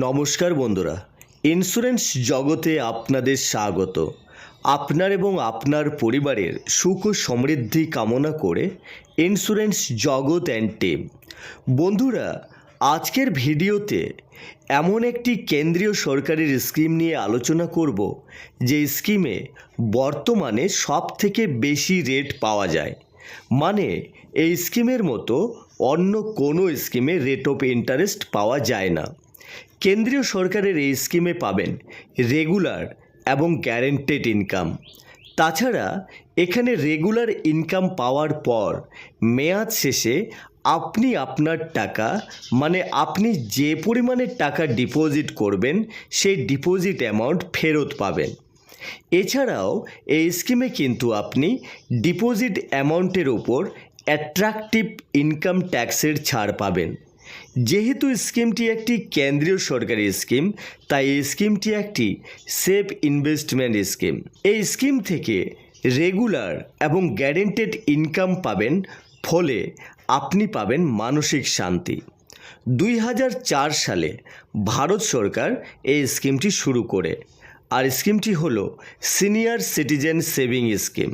নমস্কার বন্ধুরা ইন্স্যুরেন্স জগতে আপনাদের স্বাগত। আপনার এবং আপনার পরিবারের সুখ সমৃদ্ধি কামনা করে ইন্স্যুরেন্স জগৎ অ্যান্ড টিম বন্ধুরা, আজকের ভিডিওতে এমন একটি কেন্দ্রীয় সরকারের স্কিম নিয়ে আলোচনা করব, যে স্কিমে বর্তমানে সব থেকে বেশি রেট পাওয়া যায়। মানে এই স্কিমের মতো অন্য কোনো স্কিমে রেট অফ ইন্টারেস্ট পাওয়া যায় না। কেন্দ্রীয় সরকারের এই স্কিমে পাবেন রেগুলার এবং গ্যারেন্টেড ইনকাম তাছাড়া এখানে রেগুলার ইনকাম পাওয়ার পর মেয়াদ শেষে আপনি আপনার টাকা মানে আপনি যে পরিমাণে টাকা ডিপোজিট করবেন, সেই ডিপোজিট অ্যামাউন্ট ফেরত পাবেন। এছাড়াও এই স্কিমে কিন্তু আপনি ডিপোজিট অ্যামাউন্টের ওপর অ্যাট্রাকটিভ ইনকাম ট্যাক্সের ছাড় পাবেন। যেহেতু স্কিমটি একটি কেন্দ্রীয় সরকারি স্কিম, তাই এই স্কিমটি একটি সেফ ইনভেস্টমেন্ট স্কিম। এই স্কিম থেকে রেগুলার এবং গ্যারেন্টেড ইনকাম পাবেন, ফলে আপনি পাবেন মানসিক শান্তি। দুই হাজার চার সালে ভারত সরকার এই স্কিমটি শুরু করে, আর স্কিমটি হলো সিনিয়র সিটিজেন সেভিং স্কিম।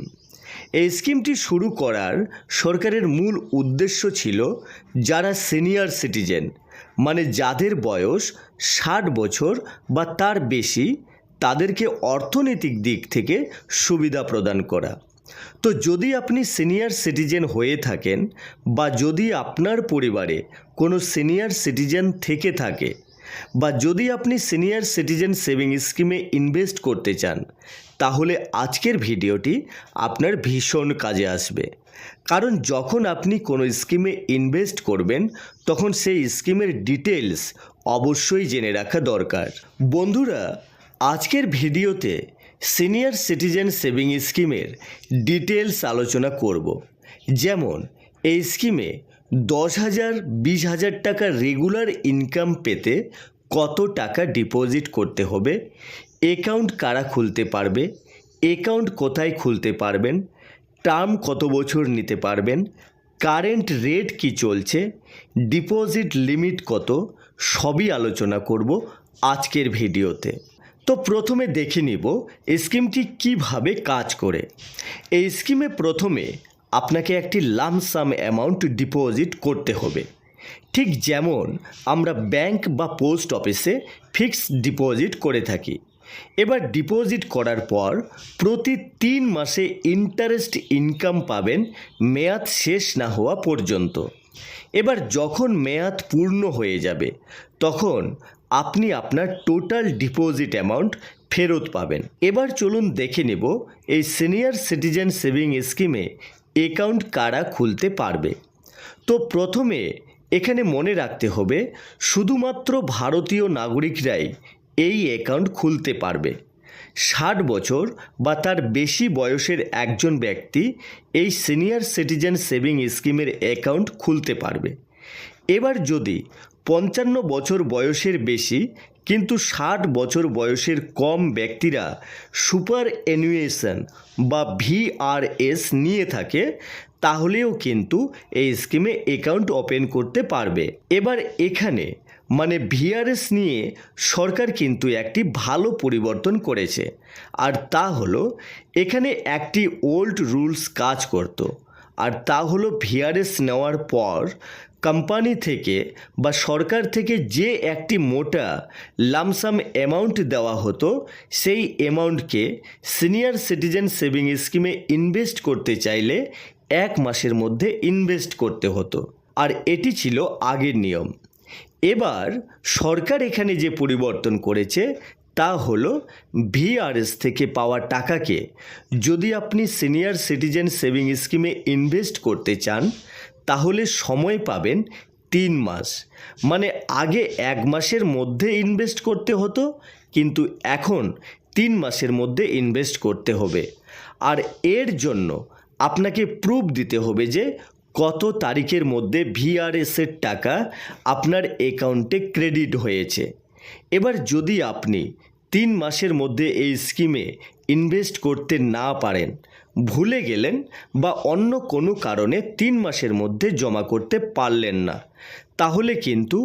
এই স্কিমটি শুরু করার সরকারের মূল উদ্দেশ্য ছিল যারা সিনিয়র সিটিজেন মানে যাদের বয়স ষাট বছর বা তার বেশি, তাদেরকে অর্থনৈতিক দিক থেকে সুবিধা প্রদান করা। তো যদি আপনি সিনিয়র সিটিজেন হয়ে থাকেন বা যদি আপনার পরিবারে কোনো সিনিয়র সিটিজেন থেকে থাকে বা যদি আপনি সিনিয়র সিটিজেন সেভিং স্কিমে ইনভেস্ট করতে চান তাহলে আজকের ভিডিওটি আপনার ভীষণ কাজে আসবে। কারণ যখন আপনি কোনো স্কিমে ইনভেস্ট করবেন, তখন সেই স্কিমের ডিটেলস অবশ্যই জেনে রাখা দরকার। বন্ধুরা, আজকের ভিডিওতে সিনিয়র সিটিজেন সেভিং স্কিমের ডিটেলস আলোচনা করব। যেমন, এই স্কিমে দশ হাজার, বিশ হাজার টাকা রেগুলার ইনকাম পেতে কত টাকা ডিপোজিট করতে হবে অ্যাকাউন্ট কারা খুলতে পারবে? অ্যাকাউন্ট কোথায় খুলতে পারবেন? টার্ম কত বছর নিতে পারবেন? কারেন্ট রেট কি চলছে? ডিপোজিট লিমিট কত? সবই আলোচনা করব আজকের ভিডিওতে। তো প্রথমে দেখে নিব স্কিমটি কীভাবে কাজ করে। এই স্কিমে প্রথমে আপনাকে একটি লামসাম অ্যামাউন্ট ডিপোজিট করতে হবে। ঠিক যেমন আমরা ব্যাংক বা পোস্ট অফিসে ফিক্সড ডিপোজিট করে থাকি। এবার ডিপোজিট করার পর প্রতি তিন মাসে ইন্টারেস্ট ইনকাম পাবেন মেয়াদ শেষ না হওয়া পর্যন্ত। এবার যখন মেয়াদ পূর্ণ হয়ে যাবে, তখন আপনি আপনার টোটাল ডিপোজিট অ্যামাউন্ট ফেরত পাবেন। এবার চলুন দেখে নেব এই সিনিয়র সিটিজেন সেভিং স্কিমে অ্যাকাউন্ট কারা খুলতে পারবে। তো প্রথমে এখানে মনে রাখতে হবে, শুধুমাত্র ভারতীয় নাগরিকরাই এই অ্যাকাউন্ট খুলতে পারবে। ষাট বছর বা তার বেশি বয়সের একজন ব্যক্তি এই সিনিয়র সিটিজেন সেভিং স্কিমের অ্যাকাউন্ট খুলতে পারবে। এবার যদি পঞ্চান্ন বছর বয়সের বেশি কিন্তু ষাট বছর বয়সের কম ব্যক্তিরা সুপার অ্যানুয়েশন বা ভিআরএস নিয়ে থাকে, তাহলেও কিন্তু এই স্কিমে অ্যাকাউন্ট ওপেন করতে পারবে। এবার এখানে মানে ভিআরএস নিয়ে সরকার কিন্তু একটি ভালো পরিবর্তন করেছে। আর তা হলো, এখানে একটি ওল্ড রুলস কাজ করতো। আর তা হলো ভিআরএস নেওয়ার পর কোম্পানি থেকে বা সরকার থেকে যে একটি মোটা লামসাম অ্যামাউন্ট দেওয়া হতো, সেই অ্যামাউন্টকে সিনিয়র সিটিজেন সেভিং স্কিমে ইনভেস্ট করতে চাইলে এক মাসের মধ্যে ইনভেস্ট করতে হতো। আর এটি ছিল আগের নিয়ম। এবার সরকার এখানে যে পরিবর্তন করেছে, তা হলো ভিআরএস থেকে পাওয়া টাকাকে যদি আপনি সিনিয়র সিটিজেন সেভিং স্কিমে ইনভেস্ট করতে চান, তাহলে সময় পাবেন তিন মাস। মানে আগে এক মাসের মধ্যে ইনভেস্ট করতে হতো, কিন্তু এখন তিন মাসের মধ্যে ইনভেস্ট করতে হবে। আর এর জন্য আপনাকে প্রুফ দিতে হবে যে কত তারিখের মধ্যে ভিআরএসের টাকা আপনার অ্যাকাউন্টে ক্রেডিট হয়েছে? এবার যদি আপনি তিন মাসের মধ্যে এই স্কিমে ইনভেস্ট করতে না পারেন, ভুলে গেলেন বা অন্য কোনো কারণে তিন মাসের মধ্যে জমা করতে পারলেন না, তাহলে কিন্তু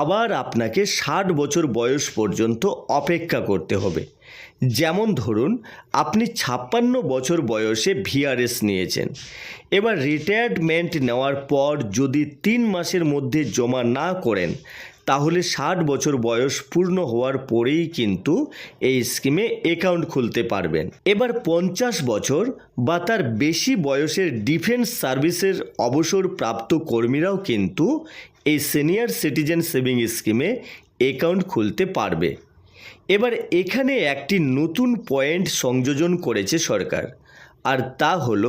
আবার আপনাকে ষাট বছর বয়স পর্যন্ত অপেক্ষা করতে হবে। যেমন ধরুন, আপনি ছাপ্পান্ন বছর বয়সে ভিআরএস নিয়েছেন। এবার রিটায়ারমেন্ট নেওয়ার পর যদি তিন মাসের মধ্যে জমা না করেন, তাহলে ষাট বছর বয়স পূর্ণ হওয়ার পরেই কিন্তু এই স্কিমে অ্যাকাউন্ট খুলতে পারবেন। এবার পঞ্চাশ বছর বা তার বেশি বয়সের ডিফেন্স সার্ভিসের অবসরপ্রাপ্ত কর্মীরাও কিন্তু এই সিনিয়র সিটিজেন সেভিং স্কিমে অ্যাকাউন্ট খুলতে পারবে। এবার এখানে একটি নতুন পয়েন্ট সংযোজন করেছে সরকার, আর তা হল,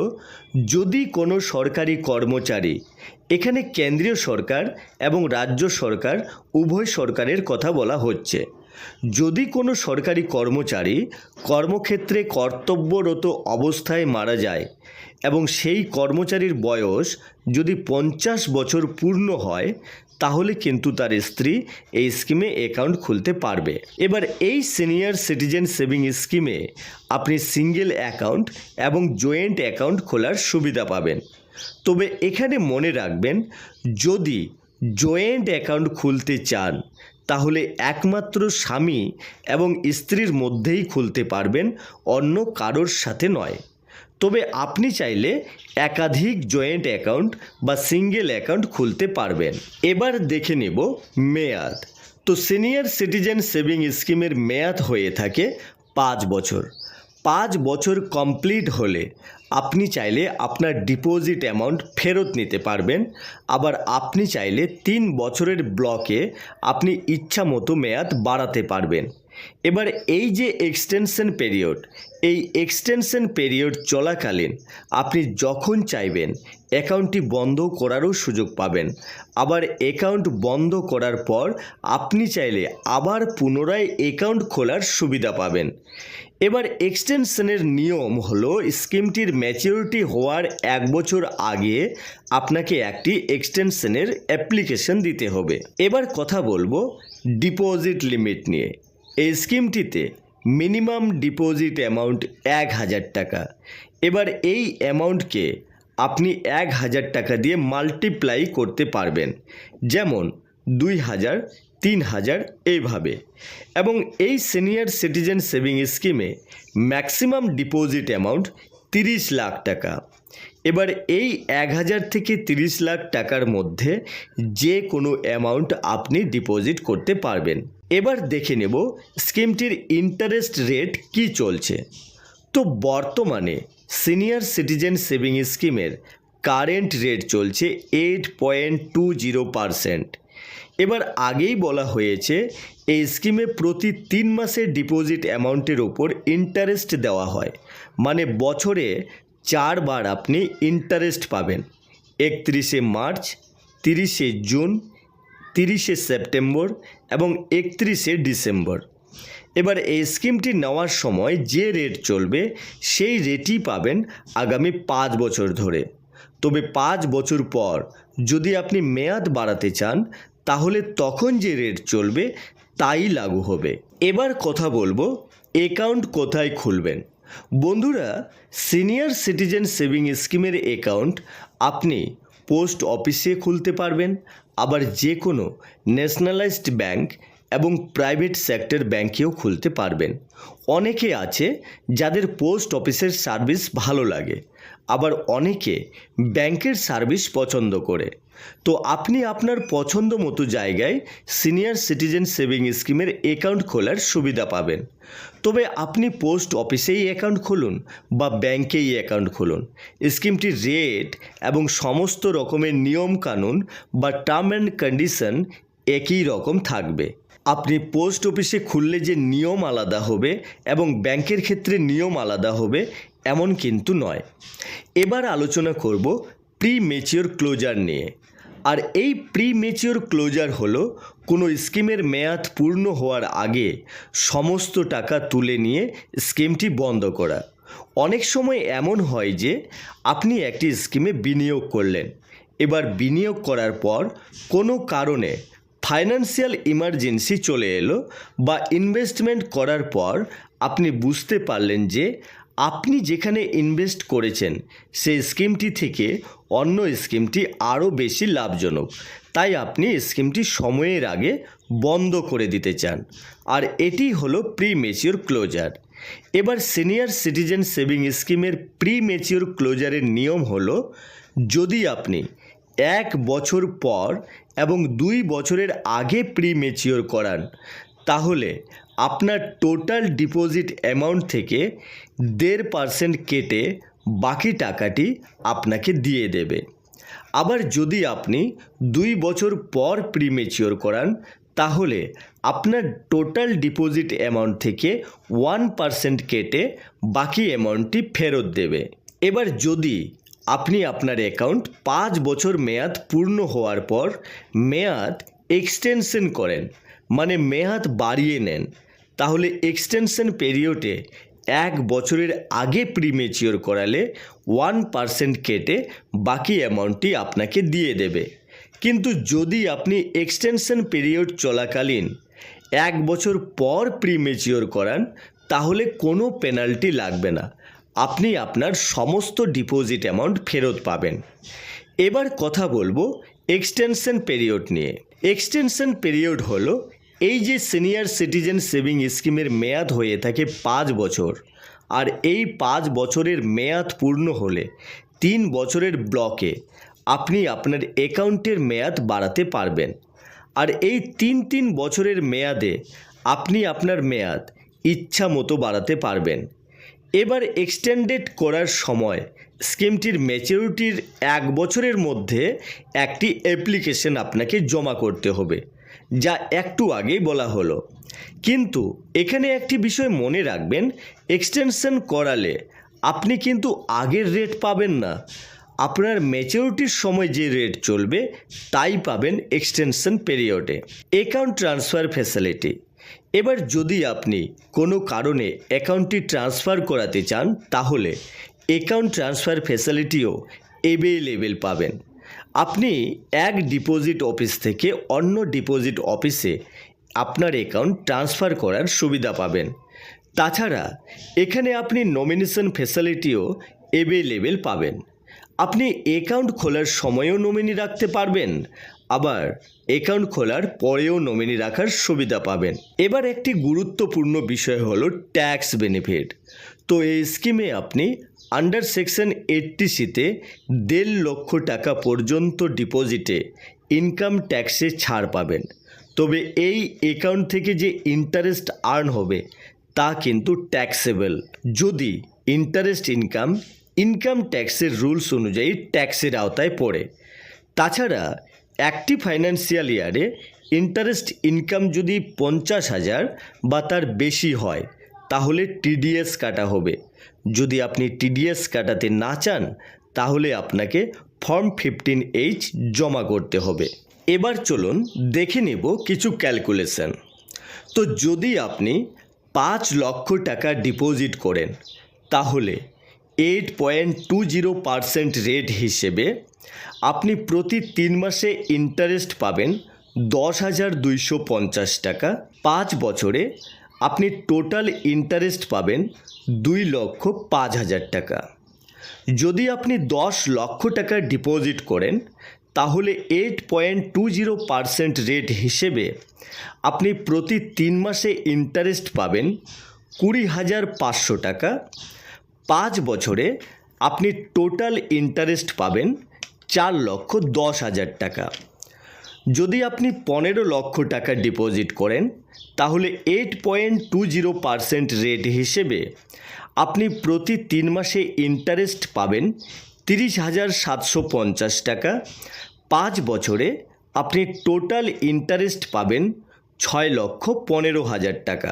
যদি কোনো সরকারি কর্মচারী, এখানে কেন্দ্রীয় সরকার এবং রাজ্য সরকার, উভয় সরকারের কথা বলা হচ্ছে। যদি কোনো সরকারি কর্মচারী কর্মক্ষেত্রে কর্তব্যরত অবস্থায় মারা যায় এবং সেই কর্মচারীর বয়স যদি পঞ্চাশ বছর পূর্ণ হয় তাহলে কিন্তু তার স্ত্রী এই স্কিমে অ্যাকাউন্ট খুলতে পারবে। এবার এই সিনিয়র সিটিজেন সেভিং স্কিমে আপনি সিঙ্গেল অ্যাকাউন্ট এবং জয়েন্ট অ্যাকাউন্ট খোলার সুবিধা পাবেন। তবে এখানে মনে রাখবেন, যদি জয়েন্ট অ্যাকাউন্ট খুলতে চান, তাহলে একমাত্র স্বামী এবং স্ত্রীর মধ্যেই খুলতে পারবেন, অন্য কারোর সাথে নয়। তবে আপনি চাইলে একাধিক জয়েন্ট অ্যাকাউন্ট বা সিঙ্গেল অ্যাকাউন্ট খুলতে পারবেন। এবার দেখে নেব মেয়াদ। তো সিনিয়র সিটিজেন সেভিং স্কিমের মেয়াদ হয়ে থাকে পাঁচ বছর। পাঁচ বছর কমপ্লিট হলে আপনি চাইলে আপনার ডিপোজিট অ্যামাউন্ট ফেরত নিতে পারবেন। আবার আপনি চাইলে তিন বছরের ব্লকে আপনি ইচ্ছা মতো মেয়াদ বাড়াতে পারবেন। এবার এই যে এক্সটেনশন পিরিয়ড এই এক্সটেনশন পিরিয়ড চলাকালীন আপনি যখন চাইবেন অ্যাকাউন্টটি বন্ধ করারও সুযোগ পাবেন। আবার অ্যাকাউন্ট বন্ধ করার পর আপনি চাইলে আবার পুনরায় অ্যাকাউন্ট খোলার সুবিধা পাবেন। এবার এক্সটেনশনের নিয়ম হলো স্কিমটির ম্যাচিউরিটি হওয়ার এক বছর আগে আপনাকে একটি এক্সটেনশনের অ্যাপ্লিকেশন দিতে হবে। এবার কথা বলব ডিপোজিট লিমিট নিয়ে। এই স্কিমটিতে মিনিমাম ডিপোজিট অ্যামাউন্ট এক হাজার টাকা। এবার এই অ্যামাউন্টকে আপনি এক হাজার টাকা দিয়ে মাল্টিপ্লাই করতে পারবেন। যেমন দুই হাজার, তিন হাজার এইভাবে। এবং এই সিনিয়র সিটিজেন সেভিং স্কিমে ম্যাক্সিমাম ডিপোজিট অ্যামাউন্ট তিরিশ লাখ টাকা। এবার এই এক হাজার থেকে তিরিশ লাখ টাকার মধ্যে যে কোনো অ্যামাউন্ট আপনি ডিপোজিট করতে পারবেন। এবার দেখে নেব স্কিমটির ইন্টারেস্ট রেট কি চলছে। তো বর্তমানে সিনিয়র সিটিজেন সেভিং স্কিমের কারেন্ট রেট চলছে eight point two zero percent এবার আগেই বলা হয়েছে, এই স্কিমে প্রতি তিন মাসের ডিপোজিট অ্যামাউন্টের ওপর ইন্টারেস্ট দেওয়া হয়। মানে বছরে চারবার আপনি ইন্টারেস্ট পাবেন। একত্রিশে মার্চ, তিরিশে জুন তিরিশে সেপ্টেম্বর এবং একত্রিশে ডিসেম্বর। এবার এই স্কিমটি নেওয়ার সময় যে রেট চলবে, সেই রেটই পাবেন আগামী পাঁচ বছর ধরে। তবে পাঁচ বছর পর যদি আপনি মেয়াদ বাড়াতে চান, তাহলে তখন যে রেট চলবে, তাই লাগু হবে। এবার কথা বলব অ্যাকাউন্ট কোথায় খুলবেন? বন্ধুরা সিনিয়র সিটিজেন সেভিং স্কিমের অ্যাকাউন্ট আপনি পোস্ট অফিসে খুলতে পারবেন। আবার যে কোনো ন্যাশনালাইজড ব্যাংক এবং প্রাইভেট সেক্টর ব্যাংকেও খুলতে পারবেন। অনেকে আছে যাদের পোস্ট অফিসের সার্ভিস ভালো লাগে, আবার অনেকে ব্যাংকের সার্ভিস পছন্দ করে। তো আপনি আপনার পছন্দ মতো জায়গায় সিনিয়র সিটিজেন সেভিং স্কিমের অ্যাকাউন্ট খোলার সুবিধা পাবেন। তবে আপনি পোস্ট অফিসেই অ্যাকাউন্ট খুলুন বা ব্যাংকেই অ্যাকাউন্ট খুলুন। স্কিমটির রেট এবং সমস্ত রকমের নিয়ম কানুন বা টার্ম অ্যান্ড কন্ডিশন একই রকম থাকবে। আপনি পোস্ট অফিসে খুললে যে নিয়ম আলাদা হবে এবং ব্যাংকের ক্ষেত্রে নিয়ম আলাদা হবে, এমন কিন্তু নয়। এবার আলোচনা করব প্রি মেচিওর ক্লোজার নিয়ে। আর এই প্রি মেচিওর ক্লোজার হলো কোনো স্কিমের মেয়াদ পূর্ণ হওয়ার আগে সমস্ত টাকা তুলে নিয়ে স্কিমটি বন্ধ করা। অনেক সময় এমন হয় যে আপনি একটি স্কিমে বিনিয়োগ করলেন। এবার বিনিয়োগ করার পর কোনো কারণে ফাইন্যান্সিয়াল ইমার্জেন্সি চলে এলো বা ইনভেস্টমেন্ট করার পর আপনি বুঝতে পারলেন যে আপনি যেখানে ইনভেস্ট করেছেন, সেই স্কিমটি থেকে অন্য স্কিমটি আরও বেশি লাভজনক। তাই আপনি স্কিমটি সময়ের আগে বন্ধ করে দিতে চান। আর এটি হলো প্রি মেচিওর ক্লোজার এবার সিনিয়র সিটিজেন সেভিং স্কিমের প্রি মেচিওর ক্লোজারের নিয়ম হলো, যদি আপনি এক বছর পর এবং দুই বছরের আগে প্রি মেচিওর করান, তাহলে আপনার টোটাল ডিপোজিট অ্যামাউন্ট থেকে দেড় পার্সেন্ট কেটে বাকি টাকাটি আপনাকে দিয়ে দেবে। আবার যদি আপনি দুই বছর পর প্রিমেচিওর করান, তাহলে আপনার টোটাল ডিপোজিট অ্যামাউন্ট থেকে ওয়ান পার্সেন্ট কেটে বাকি অ্যামাউন্টটি ফেরত দেবে। এবার যদি আপনি আপনার অ্যাকাউন্ট পাঁচ বছর মেয়াদ পূর্ণ হওয়ার পর মেয়াদ এক্সটেনশন করেন মানে মেয়াদ বাড়িয়ে নেন তাহলে এক্সটেনশন পিরিয়ডে এক বছরের আগে প্রিমেচিওর করালে ওয়ান পার্সেন্ট কেটে বাকি অ্যামাউন্টটি আপনাকে দিয়ে দেবে। কিন্তু যদি আপনি এক্সটেনশন পিরিয়ড চলাকালীন এক বছর পর প্রিমেচিওর করান, তাহলে কোনো পেনাল্টি লাগবে না। আপনি আপনার সমস্ত ডিপোজিট অ্যামাউন্ট ফেরত পাবেন। এবার কথা বলব এক্সটেনশন পিরিয়ড নিয়ে। এক্সটেনশন পিরিয়ড হলো এই যে সিনিয়র সিটিজেন সেভিং স্কিমের মেয়াদ হয়ে থাকে পাঁচ বছর, আর এই পাঁচ বছরের মেয়াদ পূর্ণ হলে তিন বছরের ব্লকে আপনি আপনার অ্যাকাউন্টের মেয়াদ বাড়াতে পারবেন। আর এই তিন তিন বছরের মেয়াদে আপনি আপনার মেয়াদ ইচ্ছা মতো বাড়াতে পারবেন। এবার এক্সটেন্ডেড করার সময় স্কিমটির ম্যাচুরিটির এক বছরের মধ্যে একটি অ্যাপ্লিকেশন আপনাকে জমা করতে হবে। যা একটু আগেই বলা হলো। কিন্তু এখানে একটি বিষয় মনে রাখবেন এক্সটেনশন করালে আপনি কিন্তু আগের রেট পাবেন না। আপনার ম্যাচুরিটির সময় যে রেট চলবে, তাই পাবেন এক্সটেনশন পিরিয়ডে অ্যাকাউন্ট ট্রান্সফার ফ্যাসিলিটি এবার যদি আপনি কোনো কারণে অ্যাকাউন্টটি ট্রান্সফার করাতে চান, তাহলে অ্যাকাউন্ট ট্রান্সফার ফ্যাসিলিটিও অ্যাভেলেবেল পাবেন। আপনি এক ডিপোজিট অফিস থেকে অন্য ডিপোজিট অফিসে আপনার অ্যাকাউন্ট ট্রান্সফার করার সুবিধা পাবেন। তাছাড়া, এখানে আপনি নমিনেশন ফ্যাসিলিটিও অ্যাভেলেবেল পাবেন। আপনি অ্যাকাউন্ট খোলার সময়ও নমিনি রাখতে পারবেন, আবার অ্যাকাউন্ট খোলার পরেও নমিনি রাখার সুবিধা পাবেন। এবার একটি গুরুত্বপূর্ণ বিষয় হলো ট্যাক্স বেনিফিট তো এই স্কিমে আপনি আন্ডার সেকশন এইটটি সিতে দেড় লক্ষ টাকা পর্যন্ত ডিপোজিটে ইনকাম ট্যাক্সে ছাড় পাবেন। তবে এই অ্যাকাউন্ট থেকে যে ইন্টারেস্ট আর্ন হবে, তা কিন্তু ট্যাক্সেবল যদি ইন্টারেস্ট ইনকাম ইনকাম ট্যাক্সের রুলস অনুযায়ী ট্যাক্সের আওতায় পড়ে। তাছাড়া একটি ফাইন্যান্সিয়াল ইয়ারে ইন্টারেস্ট ইনকাম যদি পঞ্চাশ হাজার বা তার বেশি হয়, তাহলে টিডিএস কাটা হবে। যদি আপনি টিডিএস কাটাতে না চান, তাহলে আপনাকে ফর্ম ফিফটিন এইচ জমা করতে হবে। এবার চলুন দেখে নেব কিছু ক্যালকুলেশন। তো যদি আপনি পাঁচ লক্ষ টাকা ডিপোজিট করেন, তাহলে eight point two zero percent rate হিসেবে আপনি প্রতি তিন মাসে ইন্টারেস্ট পাবেন দশ হাজার দুইশো পঞ্চাশ টাকা। পাঁচ বছরে আপনি টোটাল ইন্টারেস্ট পাবেন দুই লক্ষ পাঁচ হাজার টাকা। যদি আপনি দশ লক্ষ টাকা ডিপোজিট করেন, তাহলে eight point two zero percent rate হিসেবে আপনি প্রতি তিন মাসে ইন্টারেস্ট পাবেন কুড়ি হাজার পাঁচশো টাকা। পাঁচ বছরে আপনি টোটাল ইন্টারেস্ট পাবেন চার লক্ষ দশ হাজার টাকা। যদি আপনি পনেরো লক্ষ টাকা ডিপোজিট করেন তাহলে eight point two zero percent rate হিসেবে আপনি প্রতি তিন মাসে ইন্টারেস্ট পাবেন তিরিশ হাজার সাতশো পঞ্চাশ টাকা। পাঁচ বছরে আপনি টোটাল ইন্টারেস্ট পাবেন ছয় লক্ষ পনেরো হাজার টাকা।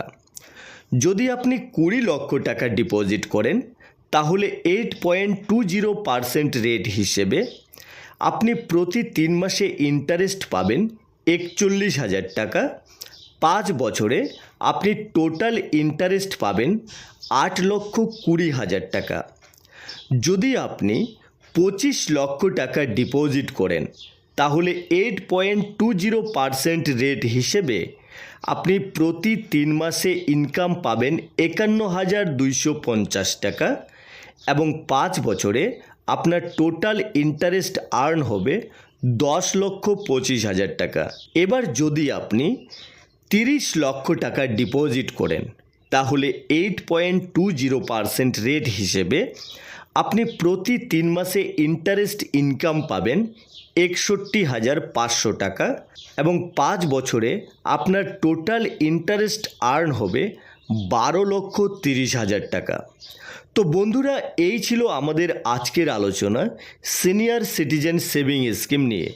যদি আপনি কুড়ি লক্ষ টাকা ডিপোজিট করেন, তাহলে eight point two zero percent rate হিসেবে আপনি প্রতি তিন মাসে ইন্টারেস্ট পাবেন একচল্লিশ হাজার টাকা। পাঁচ বছরে আপনি টোটাল ইন্টারেস্ট পাবেন আট লক্ষ কুড়ি হাজার টাকা। যদি আপনি পঁচিশ লক্ষ টাকা ডিপোজিট করেন, তাহলে eight point two zero percent rate হিসেবে আপনি প্রতি তিন মাসে ইনকাম পাবেন একান্ন হাজার দুইশো পঞ্চাশ টাকা এবং পাঁচ বছরে আপনার টোটাল ইন্টারেস্ট আর্ন হবে দশ লক্ষ পঁচিশ হাজার টাকা। এবার যদি আপনি তিরিশ লক্ষ টাকা ডিপোজিট করেন। তাহলে eight point two zero percent rate হিসেবে আপনি প্রতি তিন মাসে ইন্টারেস্ট ইনকাম পাবেন একষট্টি হাজার পাঁচশো টাকা এবং পাঁচ বছরে আপনার টোটাল ইন্টারেস্ট আর্ন হবে বারো লক্ষ তিরিশ হাজার টাকা। তো বন্ধুরা, এই ছিল আমাদের আজকের আলোচনা সিনিয়র সিটিজেন সেভিং স্কিম নিয়ে।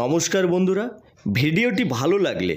নমস্কার বন্ধুরা, ভিডিওটি ভালো লাগলে